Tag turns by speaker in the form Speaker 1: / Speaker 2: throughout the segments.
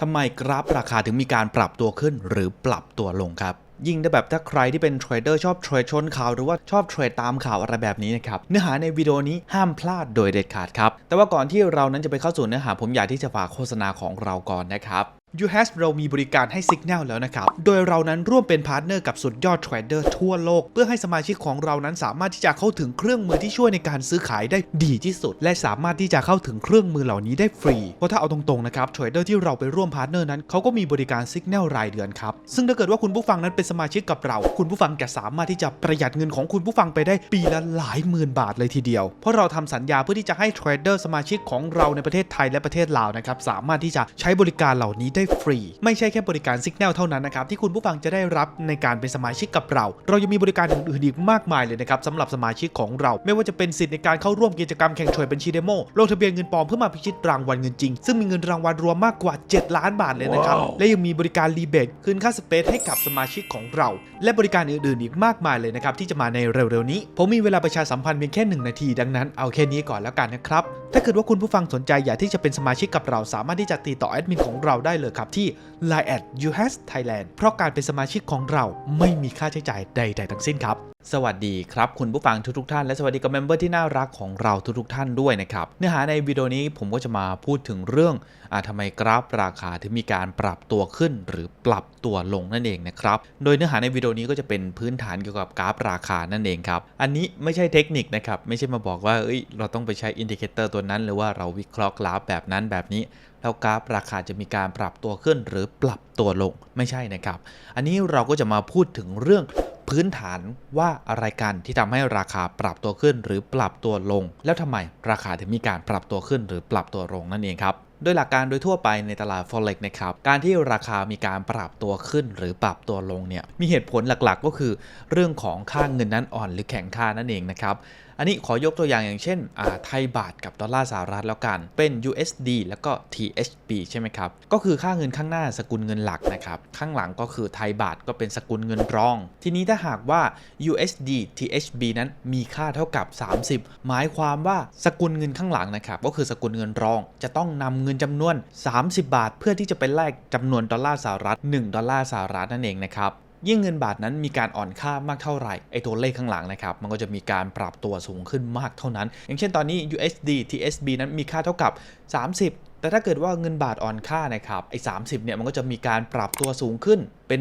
Speaker 1: ทำไมกราฟราคาถึงมีการปรับตัวขึ้นหรือปรับตัวลงครับยิ่งได้แบบถ้าใครที่เป็นเทรดเดอร์ชอบเทรดชนข่าวหรือว่าชอบเทรดตามข่าวอะไรแบบนี้นะครับ เนื้อหาในวิดีโอนี้ห้ามพลาดโดยเด็ดขาดครับ แต่ว่าก่อนที่เรานั้นจะไปเข้าสู่เนื้อหาผมอยากที่จะฝากโฆษณาของเราก่อนนะครับ u h a s เรามีบริการให้ Signal แล้วนะครับ โดยเรานั้นร่วมเป็นพาร์ทเนอร์กับสุดยอดเทรดเดอร์ทั่วโลก เพื่อให้สมาชิกของเรานั้นสามารถที่จะเข้าถึงเครื่องมือที่ช่วยในการซื้อขายได้ดีที่สุด และสามารถที่จะเข้าถึงเครื่องมือเหล่านี้ได้ฟรี เพราะถ้าเอาตรงๆนะครับเทรดเดอร์ที่เราไปร่วมพาร์ทเนอร์นั้นเขาก็มีบริการ Signal รายเดือนครับ ซึ่งถ้าเกิดว่าคุณผู้ฟังนั้นเป็นสมาชิกกับเรา คุณผู้ฟังจะสามารถที่จะประหยัดเงินของคุณผู้ฟังไปได้ปีละหลายหมื่นบาทเลยทีเดียว เพราะเราทำสัญญาเพื่อที่จะให้เทรดเดอร์สมาชิกของเราในประเทศไทยและประเทศลาวนะครับสามารถที่จะใช้บริการเหล่านี้ได้ฟรี ไม่ใช่แค่บริการ Signal เท่านั้นนะครับที่คุณผู้ฟังจะได้รับในการเป็นสมาชิกกับเรา เรายังมีบริการอื่นๆอีกมากมายเลยนะครับสำหรับสมาชิกของเรา ไม่ว่าจะเป็นสิทธิ์ในการเข้าร่วมกิจกรรมแข่งเทรดบัญชีเดโมลงทะเบียนเงินปลอมเพื่อมาพิชิตรางวัลเงินจริง ซึ่งมีเงินรางวัลรวมมากกว่า 7 ล้านบาทเลยนะครับและยังมีบริการรีเบทคืนค่าสเปซให้กับสมาชิกของเรา และบริการอื่นๆอีกมากมายเลยนะครับที่จะมาในเร็วๆนี้ ผมมีเวลาประชาสัมพันธ์เพียงแค่1นาทีดังนั้นเอาแค่นี้ก่อนแล้วกันนะครับถ้าเกิดว่าคุณผู้ฟังสนใจอยากที่จะเป็นสมาชิกกับเราสามารถที่จะติดต่อแอดมินของเราได้เลยครับที่ line at u h a s Thailand เพราะการเป็นสมาชิกของเราไม่มีค่าใช้จ่ายใด ๆ ทั้งสิ้นครับ สวัสดีครับ คุณผู้ฟังทุกๆท่าน และสวัสดีกับเมมเบอร์ที่น่ารักของเราทุกๆท่านด้วยนะครับ เนื้อหาในวิดีโอนี้ผมก็จะมาพูดถึงเรื่องอาทำไมกราฟราคาถึงมีการปรับตัวขึ้น หรือปรับตัวลงนั่นเองนะครับ โดยเนื้อหาในวิดีโอนี้ก็จะเป็นพื้นฐานเกี่ยวกับกราฟราคานั่นเองครับ อันนี้ไม่ใช่เทคนิคนะครับ ไม่ใช่มาบอกว่าเอ้ยเราต้องไปใช้อินดิเคเตอร์ตัวนั้น หรือว่าเราวิเคราะห์กราฟแบบนั้นแบบนี้ แล้วกราฟราคาจะมีการปรับตัวขึ้นหรือปรับตัวลงไม่ใช่นะครับ อันนี้เราก็จะมาพูดถึงเรื่องพื้นฐานว่าอะไรกันที่ทำให้ราคาปรับตัวขึ้นหรือปรับตัวลง แล้วทำไมราคาถึงมีการปรับตัวขึ้นหรือปรับตัวลงนั่นเองครับโดยหลักการโดยทั่วไปในตลาด forex นะครับ การที่ราคามีการปรับตัวขึ้นหรือปรับตัวลงเนี่ย มีเหตุผลหลักๆ ก็คือ เรื่องของค่าเงินนั้นอ่อนหรือแข็งค่านั่นเองนะครับ อันนี้ขอยกตัวอย่างอย่างเช่นไทยบาทกับดอลลาร์สหรัฐแล้วกัน เป็น USD แล้วก็ THB ใช่ไหมครับ ก็คือค่าเงินข้างหน้าสกุลเงินหลักนะครับ ข้างหลังก็คือไทยบาทก็เป็นสกุลเงินรอง ทีนี้ถ้าหากว่า USD THB นั้นมีค่าเท่ากับ 30 หมายความว่าสกุลเงินข้างหลังนะครับ ก็คือสกุลเงินรอง จะต้องนำเงินจำนวน 30 บาท เพื่อที่จะไปแลกจำนวนดอลลาร์สหรัฐ 1 ดอลลาร์สหรัฐนั่นเองนะครับ ยิ่งเงินบาทนั้นมีการอ่อนค่ามากเท่าไหร่ไอตัวเลขข้างหลังนะครับมันก็จะมีการปรับตัวสูงขึ้นมากเท่านั้น อย่างเช่นตอนนี้ USD TSB นั้นมีค่าเท่ากับ 30แต่ถ้าเกิดว่าเงินบาทอ่อนค่านะครับไอ้30เนี่ยมันก็จะมีการปรับตัวสูงขึ้นเป็น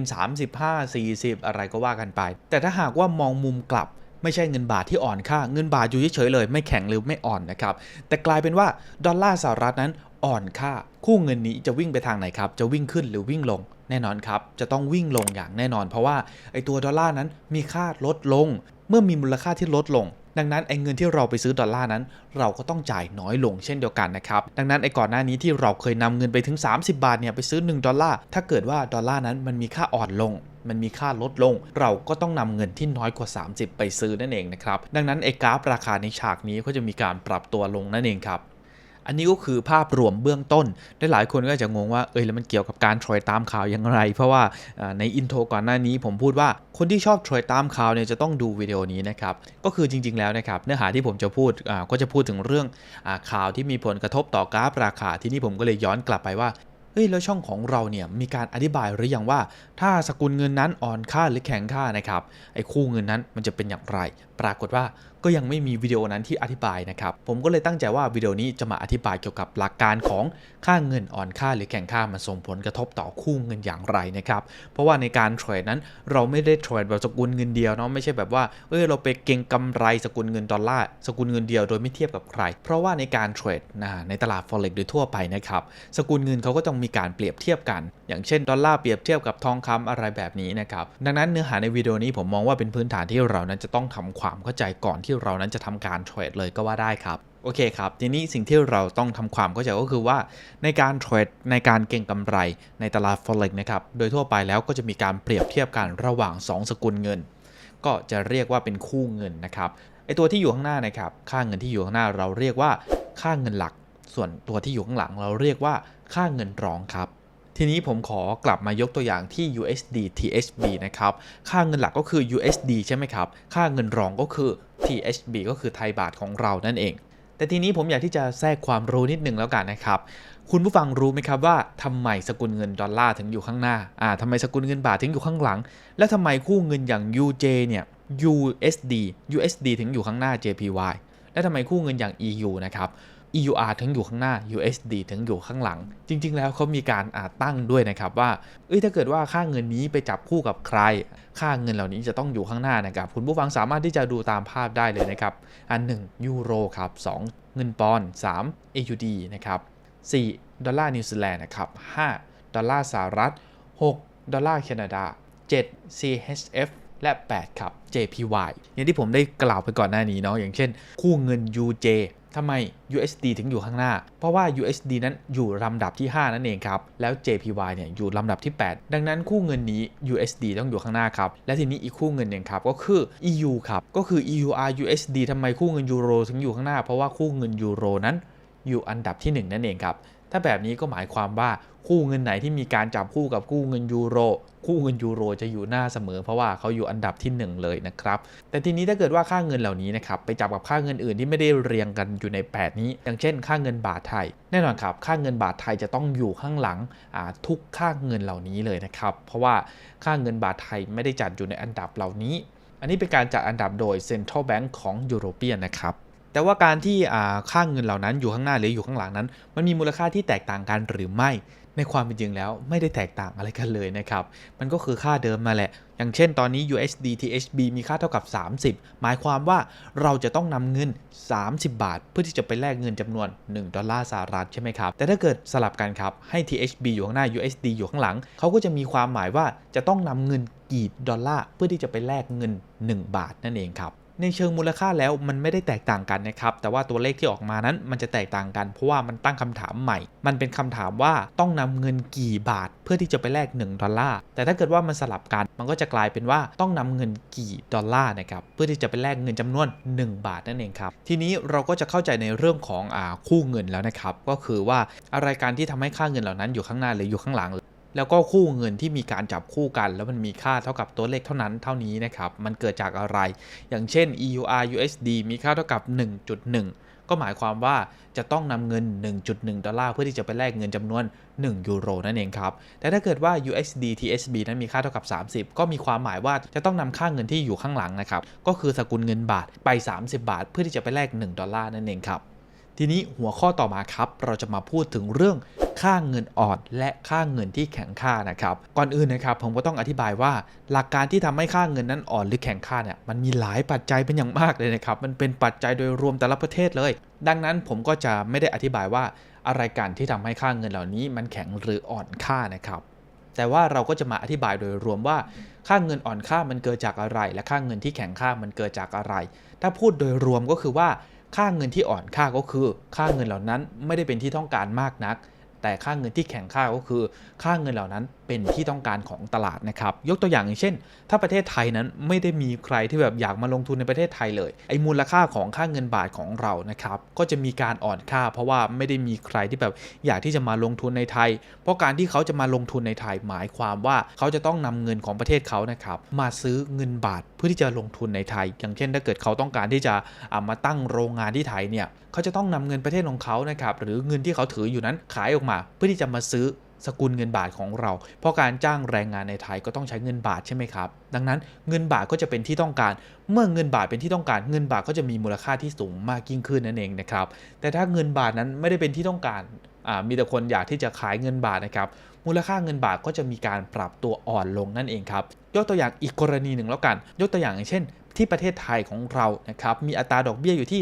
Speaker 1: 35 40 อะไรก็ว่ากันไป แต่ถ้าหากว่ามองมุมกลับไม่ใช่เงินบาทที่อ่อนค่า เงินบาทอยู่เฉยๆเลย ไม่แข็งหรือไม่อ่อนนะครับ แต่กลายเป็นว่าดอลลาร์สหรัฐนั้น อ่อนค่า คู่เงินนี้จะวิ่งไปทางไหนครับ จะวิ่งขึ้นหรือวิ่งลงแน่นอนครับ จะต้องวิ่งลงอย่างแน่นอน เพราะว่าไอตัวดอลลาร์นั้นมีค่าลดลง เมื่อมีมูลค่าที่ลดลง ดังนั้นไอเงินที่เราไปซื้อดอลลาร์นั้น เราก็ต้องจ่ายน้อยลงเช่นเดียวกันนะครับ ดังนั้นไอก่อนหน้านี้ที่เราเคยนำเงินไปถึง 30 บาทเนี่ยไปซื้อ 1 ดอลลาร์ ถ้าเกิดว่าดอลลาร์นั้นมันมีค่าอ่อนลงมันมีค่าลดลง เราก็ต้องนำเงินที่น้อยกว่า 30 ไปซื้อนั่นเองนะครับ ดังนั้นไอ้กราฟราคาในฉากนี้ก็จะมีการปรับตัวลงนั่นเองครับ อันนี้ก็คือภาพรวมเบื้องต้นได้หลายคนก็จะงงว่าเอ้ยแล้วมันเกี่ยวกับการเทรดตามข่าวอย่างไร เพราะว่าในอินโทรก่อนหน้านี้ผมพูดว่าคนที่ชอบเทรดตามข่าวเนี่ยจะต้องดูวิดีโอนี้นะครับก็คือจริง ๆแล้วนะครับเนื้อหาที่ผมจะพูดก็จะพูดถึงเรื่องอข่าวที่มีผลกระทบต่อกราฟราคาที่นี่ผมก็เลยย้อนกลับไปว่าเฮ้ยแล้วช่องของเราเนี่ยมีการอธิบายหรือยังว่า ถ้าสกุลเงินนั้นอ่อนค่าหรือแข็งค่านะครับไอ้คู่เงินนั้นมันจะเป็นอย่างไร ปรากฏว่าก็ยังไม่มีวิดีโอนั้นที่อธิบายนะครับ ผมก็เลยตั้งใจว่าวิดีโอนี้จะมาอธิบายเกี่ยวกับหลักการของค่าเงินอ่อนค่าหรือแข็งค่ามันส่งผลกระทบต่อคู่เงินอย่างไรนะครับ เพราะว่าในการเทรดนั้นเราไม่ได้เทรดแบบสกุลเงินเดียวเนาะไม่ใช่แบบว่าเอ้ยเราไปเก็งกำไรสกุลเงินดอลลาร์สกุลเงินเดียวโดยไม่เทียบกับใคร เพราะว่าในการเทรดนะในตลาด forex โดยทั่วไปนะครับสกุลเงินเขาก็ต้องมีการเปรียบเทียบกัน อย่างเช่นดอลลาร์เปรียบเทียบกับทองคำอะไรแบบนี้นะครับดังนั้นเนื้อหาในวิดีโอนี้ผมมองว่าเป็นพื้นฐานที่เรานั้นจะต้องทำความเข้าใจก่อนที่เรานั้นจะทำการเทรดเลยก็ว่าได้ครับโอเคครับ ทีนี้สิ่งที่เราต้องทำความเข้าใจก็คือว่าในการเทรดในการเก็งกำไรในตลาด forex นะครับ โดยทั่วไปแล้วก็จะมีการเปรียบเทียบกันระหว่าง 2 สกุลเงิน ก็จะเรียกว่าเป็นคู่เงินนะครับไอตัวที่อยู่ข้างหน้านะครับ ค่าเงินที่อยู่ข้างหน้าเราเรียกว่าค่าเงินหลัก ส่วนตัวที่อยู่ข้างหลังเราเรียกว่าค่าเงินรองครับ ทีนี้ผมขอกลับมายกตัวอย่างที่ USD THB นะครับ ค่าเงินหลักก็คือ USD ใช่ไหมครับ ค่าเงินรองก็คือ THB ก็คือไทยบาทของเรานั่นเอง แต่ทีนี้ผมอยากที่จะแทรกความรู้นิดนึงแล้วกันนะครับคุณผู้ฟังรู้ไหมครับว่าทำไมสกุลเงินดอลลาร์ถึงอยู่ข้างหน้า อ่าทำไมสกุลเงินบาทถึงอยู่ข้างหลัง และทำไมคู่เงินอย่าง UJ เนี่ย USD USD ถึงอยู่ข้างหน้า JPY และทำไมคู่เงินอย่าง EU นะครับ EUR ถึงอยู่ข้างหน้า USD ถึงอยู่ข้างหลัง จริง ๆ แล้วเขามีการอาตั้งด้วยนะครับว่า เอ้ยถ้าเกิดว่าค่าเงินนี้ไปจับคู่กับใคร ค่าเงินเหล่านี้จะต้องอยู่ข้างหน้านะครับ คุณผู้ฟังสามารถที่จะดูตามภาพได้เลยนะครับ อัน 1 ยูโรครับ 2 เงินปอนด์ 3 AUD นะครับ 4 ดอลลาร์นิวซีแลนด์นะครับ 5 ดอลลาร์สหรัฐ 6 ดอลลาร์แคนาดา 7 CHF และ 8 ครับ JPY อย่างที่ผมได้กล่าวไปก่อนหน้านี้เนาะอย่างเช่น คู่เงิน UJ ทำไม USD ถึงอยู่ข้างหน้า เพราะว่า USD นั้นอยู่ลำดับที่ 5 นั่นเองครับ แล้ว JPY เนี่ยอยู่ลำดับที่ 8 ดังนั้นคู่เงินนี้ USD ต้องอยู่ข้างหน้าครับ และทีนี้อีกคู่เงินหนึ่งครับก็คือ EU ครับ ก็คือ EUR USD ทำไมคู่เงินยูโรถึงอยู่ข้างหน้า เพราะว่าคู่เงินยูโรนั้นอยู่อันดับที่ 1 นั่นเองครับ ถ้าแบบนี้ก็หมายความว่าคู่เงินไหนที่มีการจับคู่กับคู่เงินยูโร คู่เงินยูโรจะอยู่หน้าเสมอเพราะว่าเขาอยู่อันดับที่ 1 เลยนะครับ แต่ทีนี้ถ้าเกิดว่าค่าเงินเหล่านี้นะครับไปจับกับค่าเงินอื่นที่ไม่ได้เรียงกันอยู่ใน 8 นี้ อย่างเช่น ค่าเงินบาทไทย แน่นอนครับ ค่าเงินบาทไทยจะต้องอยู่ข้างหลังทุกค่าเงินเหล่านี้เลยนะครับ เพราะว่าค่าเงินบาทไทยไม่ได้จัดอยู่ในอันดับเหล่านี้ อันนี้เป็นการจัดอันดับโดย Central Bank ของยุโรเปียนนะครับ แต่ว่าการที่ค่าเงินเหล่านั้นอยู่ข้างหน้าหรืออยู่ข้างหลังนั้น มันมีมูลค่าที่แตกต่างกันหรือไม่ในความเป็นจริงแล้วไม่ได้แตกต่างอะไรกันเลยนะครับ มันก็คือค่าเดิมมาแหละ อย่างเช่นตอนนี้ USD THB มีค่าเท่ากับ 30 หมายความว่าเราจะต้องนำเงิน 30 บาท เพื่อที่จะไปแลกเงินจำนวน 1 ดอลลาร์สหรัฐใช่ไหมครับ แต่ถ้าเกิดสลับกันครับ ให้ THB อยู่ข้างหน้า USD อยู่ข้างหลัง เขาก็จะมีความหมายว่าจะต้องนำเงินกี่ดอลลาร์เพื่อที่จะไปแลกเงิน 1 บาทนั่นเองครับ ในเชิงมูลค่าแล้วมันไม่ได้แตกต่างกันนะครับ แต่ว่าตัวเลขที่ออกมานั้นมันจะแตกต่างกัน เพราะว่ามันตั้งคำถามใหม่ มันเป็นคำถามว่าต้องนำเงินกี่บาท เพื่อที่จะไปแลก1ดอลลาร์ แต่ถ้าเกิดว่ามันสลับกัน มันก็จะกลายเป็นว่าต้องนำเงินกี่ดอลลาร์นะครับ เพื่อที่จะไปแลกเงินจำนวน 1 บาทนั่นเองครับ ทีนี้เราก็จะเข้าใจในเรื่องของอคู่เงินแล้วนะครับ ก็คือว่าอะไรการที่ทำให้ค่าเงินเหล่านั้นอยู่ข้างหน้าหรืออยู่ข้างหลัง แล้วก็คู่เงินที่มีการจับคู่กัน แล้วมันมีค่าเท่ากับตัวเลขเท่านั้นเท่านี้นะครับ มันเกิดจากอะไร อย่างเช่น EUR USD มีค่าเท่ากับ 1.1 ก็หมายความว่าจะต้องนำเงิน 1.1 ดอลลาร์เพื่อที่จะไปแลกเงินจำนวน 1 ยูโรนั่นเองครับ แต่ถ้าเกิดว่า USD THB นั้นมีค่าเท่ากับ 30 ก็มีความหมายว่าจะต้องนำค่าเงินที่อยู่ข้างหลังนะครับ ก็คือสกุลเงินบาทไป 30 บาท เพื่อที่จะไปแลก 1 ดอลลาร์นั่นเองครับ ทีนี้หัวข้อต่อมาครับ เราจะมาพูดถึงเรื่องค่าเงินอ่อนและค่าเงินที่แข็งค่านะครับ ก่อนอื่นนะครับผมก็ต้องอธิบายว่า หลักการที่ทำให้ค่าเงินนั้นอ่อนหรือแข็งค่าเนี่ยมันมีหลายปัจจัยเป็นอย่างมากเลยนะครับ มันเป็นปัจจัยโดยรวมแต่ละประเทศเลย ดังนั้นผมก็จะไม่ได้อธิบายว่าอะไรกันที่ทำให้ค่าเงินเหล่านี้ มันแข็งหรืออ่อนค่านะครับแต่ว่าเราก็จะมาอธิบายโดยรวมว่า ค่าเงินอ่อนค่ามันเกิดจากอะไร และค่าเงินที่แข็งค่ามันเกิดจากอะไร ถ้าพูดโดยรวมก็คือว่า ค่าเงินที่อ่อนค่าก็คือ ค่าเงินเหล่านั้นไม่ได้เป็นที่ต้องการมากนัก แต่ค่าเงินที่แข็งค่าก็คือ ค่าเงินเหล่านั้น เป็นที่ต้องการของตลาดนะครับ ยกตัวอย่างอย่างเช่น ถ้าประเทศไทยนั้นไม่ได้มีใครที่แบบอยากมาลงทุนในประเทศไทยเลยไอ้มูลค่าของค่าเงินบาทของเรานะครับก็จะมีการอ่อนค่า เพราะว่าไม่ได้มีใครที่แบบอยากที่จะมาลงทุนในไทย เพราะการที่เขาจะมาลงทุนในไทยหมายความว่าเขาจะต้องนำเงินของประเทศเขานะครับมาซื้อเงินบาทเพื่อที่จะลงทุนในไทย อย่างเช่น ถ้าเกิดเขาต้องการที่จะมาตั้งโรงงานที่ไทยเนี่ยเขาจะต้องนำเงินประเทศของเขานะครับหรือเงินที่เขาถืออยู่นั้นขายออกมา เพื่อที่จะมาซื้อ สกุลเงินบาทของเรา เพราะการจ้างแรงงานในไทยก็ต้องใช้เงินบาทใช่ไหมครับ ดังนั้นเงินบาทก็จะเป็นที่ต้องการ เมื่อเงินบาทเป็นที่ต้องการเงินบาทก็จะมีมูลค่าที่สูงมากยิ่งขึ้นนั่นเองนะครับ แต่ถ้าเงินบาทนั้นไม่ได้เป็นที่ต้องการมีแต่คนอยากที่จะขายเงินบาทนะครับ มูลค่าเงินบาทก็จะมีการปรับตัวอ่อนลงนั่นเองครับ ยกตัวอย่างอีกกรณีหนึ่งแล้วกัน ยกตัวอย่างอย่างเช่น ที่ประเทศไทยของเรานะครับมีอัตราดอกเบี้ยอยู่ที่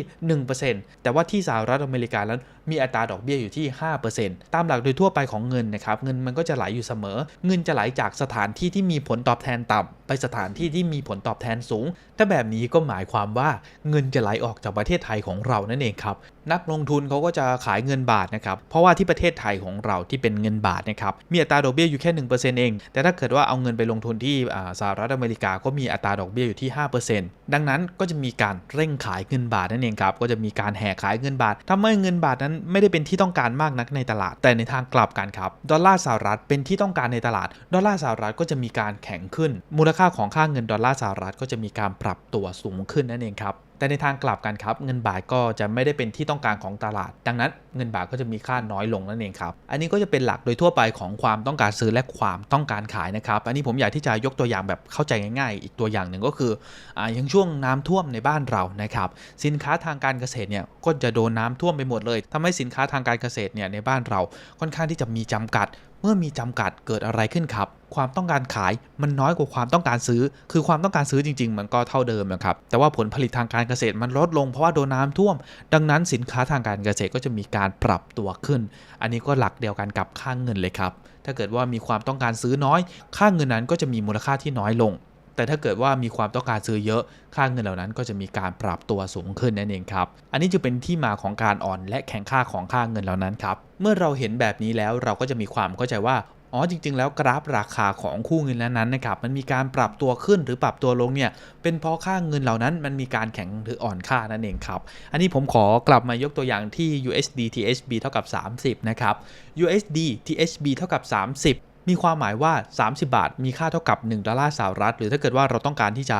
Speaker 1: 1%แต่ว่าที่สหรัฐอเมริกานั้นมีอัตราดอกเบี้ยอยู่ที่ 5%ตามหลักโดยทั่วไปของเงินนะครับเงินมันก็จะไหลอยู่เสมอ เงินจะไหลจากสถานที่ที่มีผลตอบแทนต่ำไปสถานที่ที่มีผลตอบแทนสูง ถ้าแบบนี้ก็หมายความว่าเงินจะไหลออกจากประเทศไทยของเรานั่นเองครับนักลงทุนเขาก็จะขายเงินบาทนะครับเพราะว่าที่ประเทศไทยของเราที่เป็นเงินบาทนะครับมีอัตราดอกเบี้ยอยู่แค่1%เอง แต่ถ้าเกิดว่าเอาเงินไปลงทุนที่สหรัฐอเมริกาก็มีอัตราดอกเบี้ยอยู่ที่ 5%ดังนั้นก็จะมีการเร่งขายเงินบาทนั่นเองครับ ก็จะมีการแห่ขายเงินบาททำให้เงินบาทนั้นไม่ได้เป็นที่ต้องการมากนักในตลาด แต่ในทางกลับกันครับ ดอลลาร์สหรัฐเป็นที่ต้องการในตลาด ดอลลาร์สหรัฐก็จะมีการแข็งขึ้น มูลค่าของค่าเงินดอลลาร์สหรัฐก็จะมีการปรับตัวสูงขึ้นนั่นเองครับ แต่ในทางกลับกันครับ เงินบาทก็จะไม่ได้เป็นที่ต้องการของตลาด ดังนั้นเงินบาทก็จะมีค่าน้อยลงนั่นเองครับ อันนี้ก็จะเป็นหลักโดยทั่วไปของความต้องการซื้อและความต้องการขายนะครับ อันนี้ผมอยากที่จะยกตัวอย่างแบบเข้าใจง่ายๆ อีกตัวอย่างหนึ่งก็คืออ่าอย่างช่วงน้ำท่วมในบ้านเรานะครับ สินค้าทางการเกษตรเนี่ยก็จะโดนน้ำท่วมไปหมดเลยทำให้สินค้าทางการเกษตรเนี่ยในบ้านเราค่อนข้างที่จะมีจำกัด เมื่อมีจำกัดเกิดอะไรขึ้นครับ ความต้องการขายมันน้อยกว่าความต้องการซื้อ คือความต้องการซื้อจริง ๆ มันก็เท่าเดิมนะครับ แต่ว่าผลผลิตทางการเกษตรมันลดลงเพราะว่าโดนน้าท่วม ดังนั้นสินค้าทางการเกษตรก็จะมีการปรับตัวขึ้น อันนี้ก็หลักเดียวกันกับค่างเงินเลยครับ ถ้าเกิดว่ามีความต้องการซื้อน้อย ค่าเงินนั้นก็จะมีมูลค่าที่น้อยลง แต่ถ้าเกิดว่ามีความต้องการซื้อเยอะ ค่าเงินเหล่านั้นก็จะมีการปรับตัวสูงขึ้นนั่นเองครับ อันนี้จะเป็นที่มาของการอ่อนและแข็งค่าของค่าเงินเหล่านั้นครับ เมื่อเราเห็นแบบนี้แล้วเราก็จะมีความเข้าใจว่าอ๋อจริง ๆ แล้วกราฟราคาของคู่เงินนั้นๆนะครับมันมีการปรับตัวขึ้นหรือปรับตัวลงเนี่ยเป็นเพราะค่าเงินเหล่านั้นมันมีการแข็งหรืออ่อนค่านั่นเองครับ อันนี้ผมขอกลับมายกตัวอย่างที่ USD THB เท่ากับ 30 นะครับ USD THB เท่ากับ 30 มีความหมายว่า 30 บาท มีค่าเท่ากับ 1 ดอลลาร์สหรัฐ หรือถ้าเกิดว่าเราต้องการที่จะ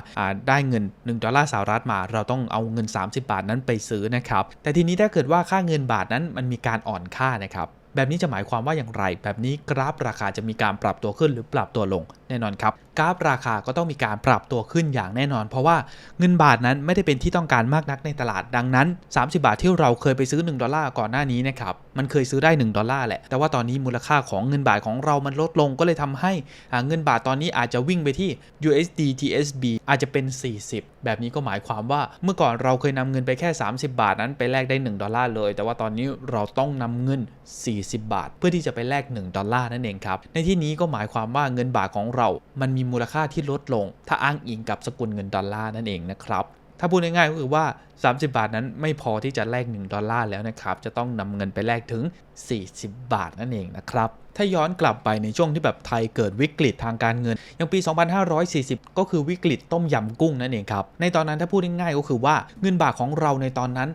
Speaker 1: ได้เงิน 1 ดอลลาร์สหรัฐมา เราต้องเอาเงิน 30 บาทนั้นไปซื้อนะครับ แต่ทีนี้ถ้าเกิดว่าค่าเงินบาทนั้นมันมีการอ่อนค่านะครับแบบนี้จะหมายความว่าอย่างไร แบบนี้กราฟราคาจะมีการปรับตัวขึ้นหรือปรับตัวลงแน่นอนครับ กราฟราคาก็ต้องมีการปรับตัวขึ้นอย่างแน่นอน เพราะว่าเงินบาทนั้นไม่ได้เป็นที่ต้องการมากนักในตลาดดังนั้น 30 บาทที่เราเคยไปซื้อ 1 ดอลลาร์ก่อนหน้านี้นะครับมันเคยซื้อได้ 1 ดอลลาร์แหละ แต่ว่าตอนนี้มูลค่าของเงินบาทของเรามันลดลงก็เลยทำให้เงินบาทตอนนี้อาจจะวิ่งไปที่ USD TSB อาจจะเป็น 40 แบบนี้ก็หมายความว่าเมื่อก่อนเราเคยนำเงินไปแค่ 30 บาทนั้นไปแลกได้ 1 ดอลลาร์เลย แต่ว่าตอนนี้เราต้องนำเงิน 40 บาท เพื่อที่จะไปแลก 1 ดอลลาร์นั่นเองครับในที่นี้ก็หมายความว่าเงินบาทของเรา มันมีมูลค่าที่ลดลง ถ้าอ้างอิงกับสกุลเงินดอลลาร์นั่นเองนะครับ ถ้าพูดง่ายๆก็คือว่า 30 บาทนั้นไม่พอที่จะแลก1ดอลลาร์แล้วนะครับ จะต้องนำเงินไปแลกถึง 40 บาทนั่นเองนะครับ ถ้าย้อนกลับไปในช่วงที่แบบไทยเกิดวิกฤตทางการเงิน อย่างปี 2540 ก็คือวิกฤตต้มยำกุ้งนั่นเองครับ ในตอนนั้นถ้าพูดง่ายๆก็คือว่าเงินบาทของเราในตอนนั้น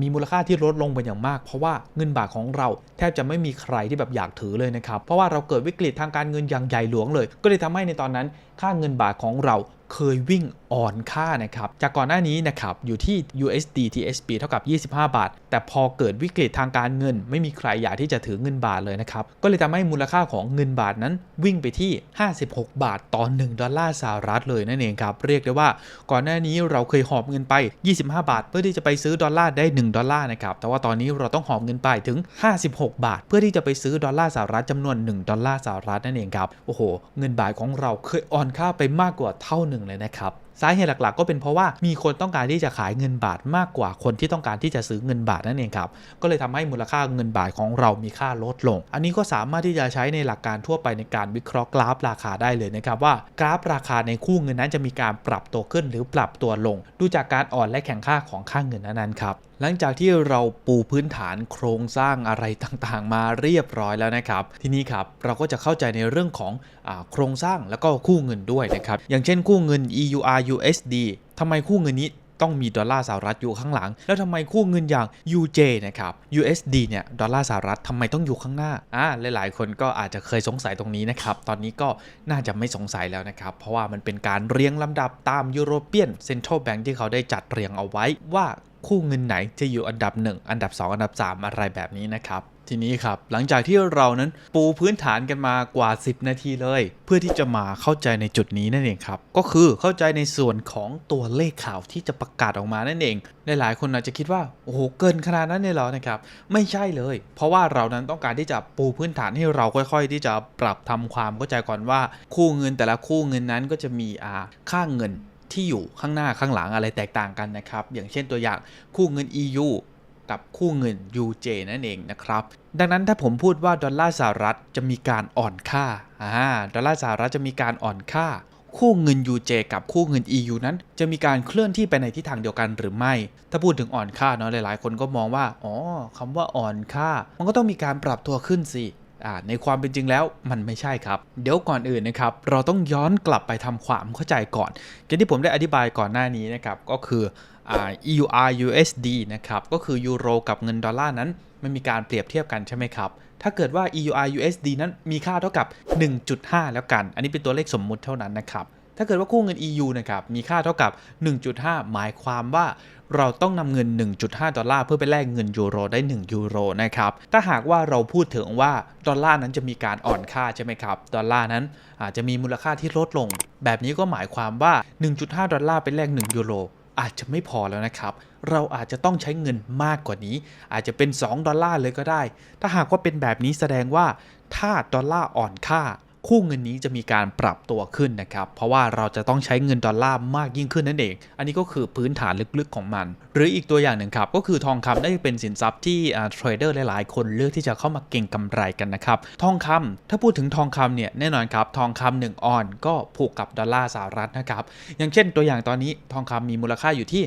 Speaker 1: มีมูลค่าที่ลดลงเป็นอย่างมาก เพราะว่าเงินบาทของเราแทบจะไม่มีใครที่แบบอยากถือเลยนะครับ เพราะว่าเราเกิดวิกฤตทางการเงินอย่างใหญ่หลวงเลย ก็เลยทำให้ในตอนนั้น ค่าเงินบาทของเราเคยวิ่งอ่อนค่านะครับ จากก่อนหน้านี้นะครับอยู่ที่ USD THB เท่ากับ 25 บาท แต่พอเกิดวิกฤตทางการเงิน ไม่มีใครอยากที่จะถือเงินบาทเลยนะครับ ก็เลยทำให้มูลค่าของเงินบาทนั้นวิ่งไปที่ 56 บาทต่อ 1 ดอลลาร์สหรัฐเลยนั่นเองครับ เรียกได้ว่าก่อนหน้านี้เราเคยหอบเงินไป 25 บาท เพื่อที่จะไปซื้อดอลลาร์ได้ 1 ดอลลาร์นะครับ แต่ว่าตอนนี้เราต้องหอบเงินไปถึง 56 บาท เพื่อที่จะไปซื้อดอลลาร์สหรัฐจำนวน 1 ดอลลาร์สหรัฐนั่นเองครับ โอ้โห เงินบาทของเราเคยอ่อนค่าไปมากกว่าเท่าหนึ่งเลยนะครับ สาเหตุหลักๆ ก็เป็นเพราะว่ามีคนต้องการที่จะขายเงินบาทมากกว่าคนที่ต้องการที่จะซื้อเงินบาทนั่นเองครับ ก็เลยทำให้มูลค่าเงินบาทของเรามีค่าลดลง อันนี้ก็สามารถที่จะใช้ในหลักการทั่วไปในการวิเคราะห์กราฟราคาได้เลยนะครับว่ากราฟราคาในคู่เงินนั้นจะมีการปรับตัวขึ้นหรือปรับตัวลง ดูจากการอ่อนและแข็งค่าของค่าเงินนั้นๆครับหลังจากที่เราปูพื้นฐานโครงสร้างอะไรต่างๆ มาเรียบร้อยแล้วนะครับ ทีนี้ครับเราก็จะเข้าใจในเรื่องของอโครงสร้างแล้วก็คู่เงินด้วยนะครับ อย่างเช่นคู่เงิน EUR USD ทำไมคู่เงินนี้ต้องมีดอลลาร์สหรัฐอยู่ข้างหลัง แล้วทำไมคู่เงินอย่าง UJ นะครับ USD เนี่ย ดอลลาร์สหรัฐทำไมต้องอยู่ข้างหน้า อ่า หลาย ๆ คนก็อาจจะเคยสงสัยตรงนี้นะครับ ตอนนี้ก็น่าจะไม่สงสัยแล้วนะครับ เพราะว่ามันเป็นการเรียงลำดับตาม European Central Bank ที่เขาได้จัดเรียงเอาไว้ว่าคู่เงินไหนจะอยู่อันดับ 1 อันดับ 2 อันดับ 3 อะไรแบบนี้นะครับ ทีนี้ครับ หลังจากที่เรานั้นปูพื้นฐานกันมากว่า 10 นาทีเลย เพื่อที่จะมาเข้าใจในจุดนี้นั่นเองครับ ก็คือเข้าใจในส่วนของตัวเลขข่าวที่จะประกาศออกมานั่นเองหลายๆคนอาจจะคิดว่าโอ้โหเกินขนาดนั้นเลยเหรอนะครับ ไม่ใช่เลย เพราะว่าเรานั้นต้องการที่จะปูพื้นฐานให้เราค่อย ๆ ที่จะปรับทำความเข้าใจก่อนว่า คู่เงินแต่ละคู่เงินนั้นก็จะมีอ่าค่าเงินที่อยู่ข้างหน้าข้างหลังอะไรแตกต่างกันนะครับ อย่างเช่นตัวอย่างคู่เงิน EU กับคู่เงิน UJ นั่นเองนะครับ ดังนั้นถ้าผมพูดว่าดอลลาร์สหรัฐจะมีการอ่อนค่าอ่าดอลลาร์สหรัฐจะมีการอ่อนค่า คู่เงิน UJ กับคู่เงิน EU นั้น จะมีการเคลื่อนที่ไปในทิศทางเดียวกันหรือไม่ ถ้าพูดถึงอ่อนค่าเนาะหลายๆ คนก็มองว่าอ๋อคำว่าอ่อนค่า มันก็ต้องมีการปรับตัวขึ้นสิ ในความเป็นจริงแล้วมันไม่ใช่ครับ เดี๋ยวก่อนอื่นนะครับเราต้องย้อนกลับไปทำความเข้าใจก่อนอย่างที่ผมได้อธิบายก่อนหน้านี้นะครับก็คือ EUR USD นะครับก็คือยูโรกับเงินดอลลาร์นั้นมันมีการเปรียบเทียบกันใช่ไหมครับ ถ้าเกิดว่า EUR USD นั้นมีค่าเท่ากับ 1.5 แล้วกัน อันนี้เป็นตัวเลขสมมุติเท่านั้นนะครับ ถ้าเกิดว่าคู่เงิน EU นะครับมีค่าเท่ากับ 1.5 หมายความว่าเราต้องนำเงิน 1.5 ดอลลาร์เพื่อไปแลกเงินยูโรได้ 1 ยูโรนะครับ ถ้าหากว่าเราพูดถึงว่าดอลลาร์นั้นจะมีการอ่อนค่าใช่ไหมครับ ดอลลาร์นั้นอาจจะมีมูลค่าที่ลดลง แบบนี้ก็หมายความว่า 1.5 ดอลลาร์ไปแลก 1 ยูโรอาจจะไม่พอแล้วนะครับ เราอาจจะต้องใช้เงินมากกว่านี้ อาจจะเป็น 2 ดอลลาร์เลยก็ได้ ถ้าหากว่าเป็นแบบนี้แสดงว่าถ้าดอลลาร์อ่อนค่า คู่เงินนี้จะมีการปรับตัวขึ้นนะครับ เพราะว่าเราจะต้องใช้เงินดอลลาร์มากยิ่งขึ้นนั่นเอง อันนี้ก็คือพื้นฐานลึกๆของมัน หรืออีกตัวอย่างหนึ่งครับ ก็คือทองคำได้เป็นสินทรัพย์ที่เทรดเดอร์หลายๆ คนเลือกที่จะเข้ามาเก็งกำไรกันนะครับ ทองคำถ้าพูดถึงทองคำเนี่ยแน่นอนครับ ทองคำหนึ่งออนก็ผูกกับดอลลาร์สหรัฐนะครับ อย่างเช่นตัวอย่างตอนนี้ทองคำมีมูลค่าอยู่ที่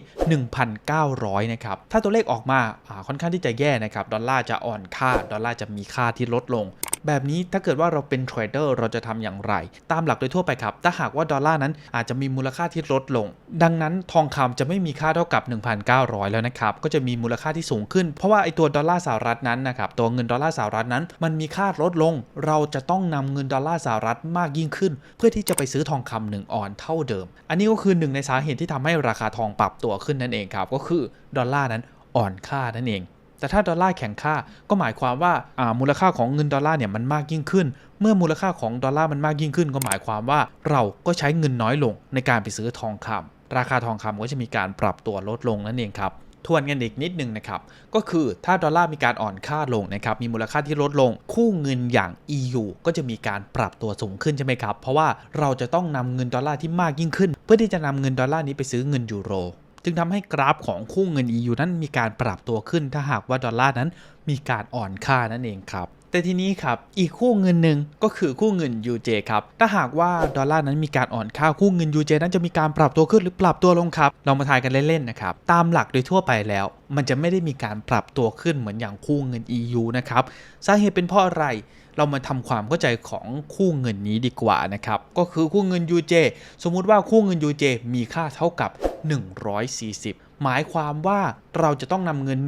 Speaker 1: 1,900นะครับ ถ้าตัวเลขออกมาอ่าค่อนข้างที่จะแย่นะครับ ดอลลาร์จะอ่อนค่า ดอลลาร์จะมีค่าที่ลดลง แบบนี้ถ้าเกิดว่าเราเป็นเทรดเดอร์เราจะทำอย่างไร ตามหลักโดยทั่วไปครับ ถ้าหากว่าดอลลาร์นั้นอาจจะมีมูลค่าที่ลดลง ดังนั้นทองคำจะไม่มีค่าเท่ากับ 1,900 แล้วนะครับ ก็จะมีมูลค่าที่สูงขึ้น เพราะว่าไอตัวดอลลาร์สหรัฐนั้นนะครับ ตัวเงินดอลลาร์สหรัฐนั้น มันมีค่าลดลง เราจะต้องนำเงินดอลลาร์สหรัฐมากยิ่งขึ้น เพื่อที่จะไปซื้อทองคำหนึ่งออนเท่าเดิม อันนี้ก็คือหนึ่งในสาเหตุที่ทำให้ราคาทองปรับตัวขึ้นนั่นเองครับ ก็คือดอลลาร์นั้นอ่อนค่านั่นเอง แต่ถ้าดอลลาร์แข็งค่าก็หมายความว่ามูลค่าของเงินดอลลาร์เนี่ยมันมากยิ่งขึ้น เมื่อมูลค่าของดอลลาร์มันมากยิ่งขึ้น ก็หมายความว่าเราก็ใช้เงินน้อยลงในการไปซื้อทองคำราคาทองคำก็จะมีการปรับตัวลดลงนั่นเองครับทวนกันอีกนิดนึงนะครับ ก็คือถ้าดอลลาร์มีการอ่อนค่าลงนะครับ มีมูลค่าที่ลดลง คู่เงินอย่าง EU ก็จะมีการปรับตัวสูงขึ้นใช่ไหมครับ เพราะว่าเราจะต้องนำเงินดอลลาร์ที่มากยิ่งขึ้น เพื่อที่จะนำเงินดอลลาร์นี้ไปซื้อเงินยูโร จึงทำให้กราฟของคู่เงิน EU นั้นมีการปรับตัวขึ้น ถ้าหากว่าดอลลาร์นั้นมีการอ่อนค่านั่นเองครับ แต่ทีนี้ครับอีกคู่เงินหนึ่งก็คือคู่เงิน UJ ครับถ้าหากว่าดอลลาร์นั้นมีการอ่อนค่าคู่เงิน UJ นั้นจะมีการปรับตัวขึ้นหรือปรับตัวลงครับลองมาทายกันเล่นๆนะครับตามหลักโดยทั่วไปแล้ว มันจะไม่ได้มีการปรับตัวขึ้นเหมือนอย่างคู่เงิน EU นะครับสาเหตุเป็นเพราะอะไรเรามาทำความเข้าใจของคู่เงินนี้ดีกว่านะครับ ก็คือคู่เงิน UJ สมมุติว่าคู่เงิน UJ มีค่าเท่ากับ 140 หมายความว่าเราจะต้องนำเงิน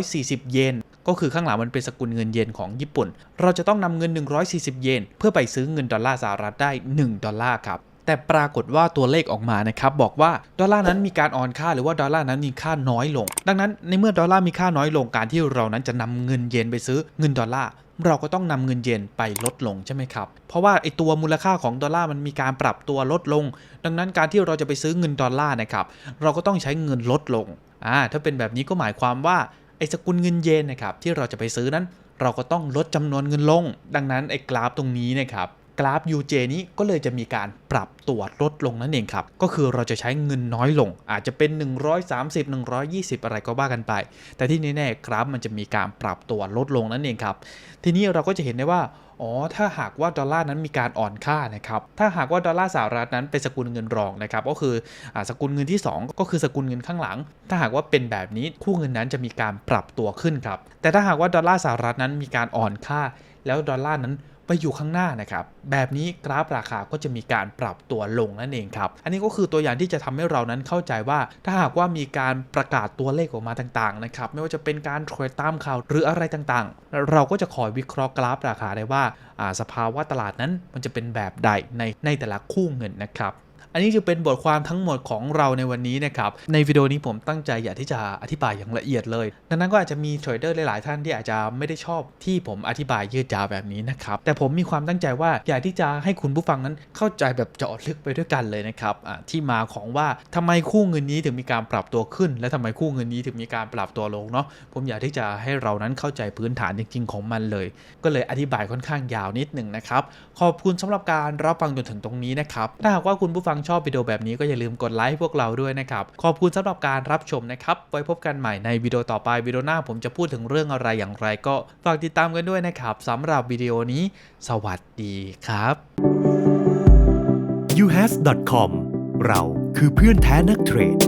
Speaker 1: 140 เยน ก็คือข้างหลังมันเป็นสกุลเงินเยนของญี่ปุ่น เราจะต้องนำเงิน 140 เยน เพื่อไปซื้อเงินดอลลาร์สหรัฐได้ 1 ดอลลาร์ครับแต่ปรากฏว่าตัวเลขออกมานะครับบอกว่าดอลลาร์นั้นมีการอ่อนค่าหรือว่าดอลลาร์นั้นมีค่าน้อยลง ดังนั้นในเมื่อดอลลาร์มีค่าน้อยลงการที่เรานั้นจะนำเงินเยนไปซื้อเงินดอลลาร์เราก็ต้องนำเงินเยนไปลดลงใช่ไหมครับ เพราะว่าไอตัวมูลค่าของดอลลาร์มันมีการปรับตัวลดลง ดังนั้นการที่เราจะไปซื้อเงินดอลลาร์นะครับเราก็ต้องใช้เงินลดลงอ่าถ้าเป็นแบบนี้ก็หมายความว่า ไอสกุลเงินเยนนะครับที่เราจะไปซื้อนั้น เราก็ต้องลดจำนวนเงินลง ดังนั้นไอกราฟตรงนี้นะครับกราฟ UJ นี้ก็เลยจะมีการปรับตัวลดลงนั่นเองครับ ก็คือเราจะใช้เงินน้อยลง อาจจะเป็น 130 120 อะไรก็ว่ากันไป แต่ที่แน่ๆกราฟมันจะมีการปรับตัวลดลงนั่นเองครับ ทีนี้เราก็จะเห็นได้ว่า อ๋อ ถ้าหากว่าดอลลาร์นั้นมีการอ่อนค่านะครับ ถ้าหากว่าดอลลาร์สหรัฐนั้นเป็นสกุลเงินรองนะครับ ก็คืออสกุลเงินที่ 2 ก็คือสกุลเงินข้างหลัง ถ้าหากว่าเป็นแบบนี้คู่เงินนั้นจะมีการปรับตัวขึ้นครับ แต่ถ้าหากว่าดอลลาร์สหรัฐนั้นมีการอ่อนค่า แล้วดอลลาร์นั้น ไปอยู่ข้างหน้านะครับ แบบนี้กราฟราคาก็จะมีการปรับตัวลงนั่นเองครับ อันนี้ก็คือตัวอย่างที่จะทำให้เรานั้นเข้าใจว่า ถ้าหากว่ามีการประกาศตัวเลขออกมาต่างๆนะครับ ไม่ว่าจะเป็นการเทรดตามข่าวหรืออะไรต่างๆ เราก็จะคอยวิเคราะห์กราฟราคาได้ว่าสภาวะตลาดนั้นมันจะเป็นแบบใดในในแต่ละคู่เงินนะครับ อันนี้จะเป็นบทความทั้งหมดของเราในวันนี้นะครับ ในวิดีโอนี้ผมตั้งใจอยากที่จะอธิบายอย่างละเอียดเลย ดังนั้นก็อาจจะมีเทรดเดอร์หลาย ๆ ท่านที่อาจจะไม่ได้ชอบที่ผมอธิบายยืดยาวแบบนี้นะครับ แต่ผมมีความตั้งใจว่าอยากที่จะให้คุณผู้ฟังนั้นเข้าใจแบบเจาะลึกไปด้วยกันเลยนะครับที่มาของว่าทำไมคู่เงินนี้ถึงมีการปรับตัวขึ้น และทำไมคู่เงินนี้ถึงมีการปรับตัวลงเนาะ ผมอยากที่จะให้เรานั้นเข้าใจพื้นฐานจริง ๆ ของมันเลย ก็เลยอธิบายค่อนข้างยาวนิดหนึ่งนะครับ ขอบคุณสำหรับการรับฟังจนถึงตรงนี้นะครับ ถ้าหากว่าคุณผู้ฟังชอบวิดีโอแบบนี้ก็อย่าลืมกดไลค์พวกเราด้วยนะครับ ขอบคุณสำหรับการรับชมนะครับ ไว้พบกันใหม่ในวิดีโอต่อไปวิดีโอหน้าผมจะพูดถึงเรื่องอะไรอย่างไร ก็ฝากติดตามกันด้วยนะครับสำหรับวิดีโอนี้ สวัสดีครับ
Speaker 2: uhas.com เราคือเพื่อนแท้นักเทรด